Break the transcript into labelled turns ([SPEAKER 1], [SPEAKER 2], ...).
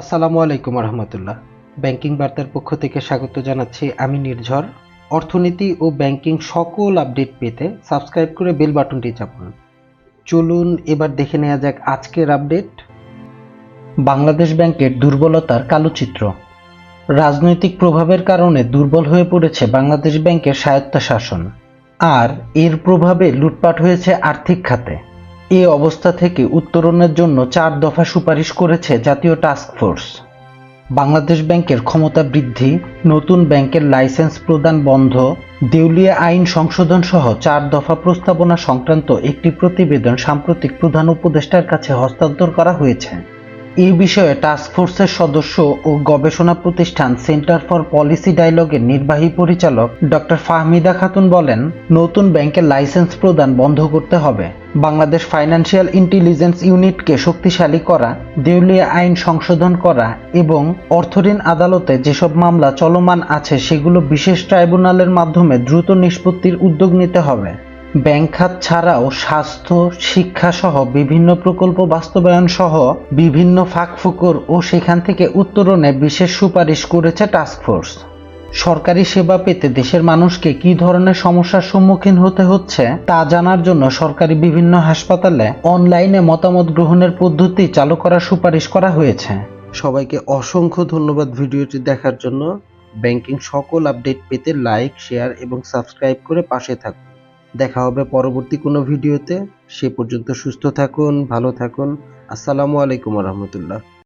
[SPEAKER 1] আসসালামু আলাইকুম রহমতুল্লাহ ব্যাংকিং বার্তার পক্ষ থেকে স্বাগত জানাচ্ছি আমি নির্ঝর। অর্থনীতি ও ব্যাংকিং সকল আপডেট পেতে সাবস্ক্রাইব করে বেল বাটনটি চাপুন। চলুন এবার দেখে নেওয়া যাক আজকের আপডেট। বাংলাদেশ ব্যাংকের দুর্বলতার কালো চিত্র রাজনৈতিক প্রভাবের কারণে দুর্বল হয়ে পড়েছে বাংলাদেশ ব্যাংকের স্বায়ত্তশাসন। আর এর প্রভাবে লুটপাট হয়েছে আর্থিক খাতে। এ অবস্থা থেকে উত্তরণের জন্য চার দফা সুপারিশ করেছে জাতীয় টাস্ক ফোর্স বাংলাদেশ ব্যাংকের ক্ষমতা বৃদ্ধি, নতুন ব্যাংকের লাইসেন্স প্রদান বন্ধ, দেউলিয়া আইন সংশোধন সহ চার দফা প্রস্তাবনা সংক্রান্ত একটি প্রতিবেদন সাম্প্রতিক প্রধান উপদেষ্টার কাছে হস্তান্তর করা হয়েছে। এই বিষয়ে টাস্কফোর্সের সদস্য ও গবেষণা প্রতিষ্ঠান সেন্টার ফর পলিসি ডায়ালগের নির্বাহী পরিচালক ডক্টর ফাহমিদা খাতুন বলেন, নতুন ব্যাংকের লাইসেন্স প্রদান বন্ধ করতে হবে। বাংলাদেশ ফাইন্যান্সিয়াল ইন্টেলিজেন্স ইউনিটকে শক্তিশালী করা, দেউলিয়া আইন সংশোধন করা এবং অর্থঋণ আদালতে যেসব মামলা চলমান আছে সেগুলো বিশেষ ট্রাইব্যুনালের মাধ্যমে দ্রুত নিষ্পত্তির উদ্যোগ নিতে হবে। ব্যাংক খাত ছাড়াও স্বাস্থ্য শিক্ষা সহ বিভিন্ন প্রকল্প বাস্তবায়ন সহ বিভিন্ন ফাঁকফোকর ও সেখান থেকে উত্তরণে বিশেষ সুপারিশ করেছে টাস্কফোর্স সরকারি সেবা পেতে দেশের মানুষকে কি ধরনের সমস্যার সম্মুখীন হতে হচ্ছে তা জানার জন্য সরকারি বিভিন্ন হাসপাতালে অনলাইনে মতামত গ্রহণের পদ্ধতি চালু করার সুপারিশ করা হয়েছে। সবাইকে অসংখ্য ধন্যবাদ ভিডিওটি দেখার জন্য। ব্যাংকিং সকল আপডেট পেতে লাইক, শেয়ার এবং সাবস্ক্রাইব করে পাশে থাকুন। দেখা হবে পরবর্তী কোনো ভিডিওতে। সে পর্যন্ত সুস্থ থাকুন ভালো থাকুন। আসসালামু আলাইকুম রহমতুল্লাহ।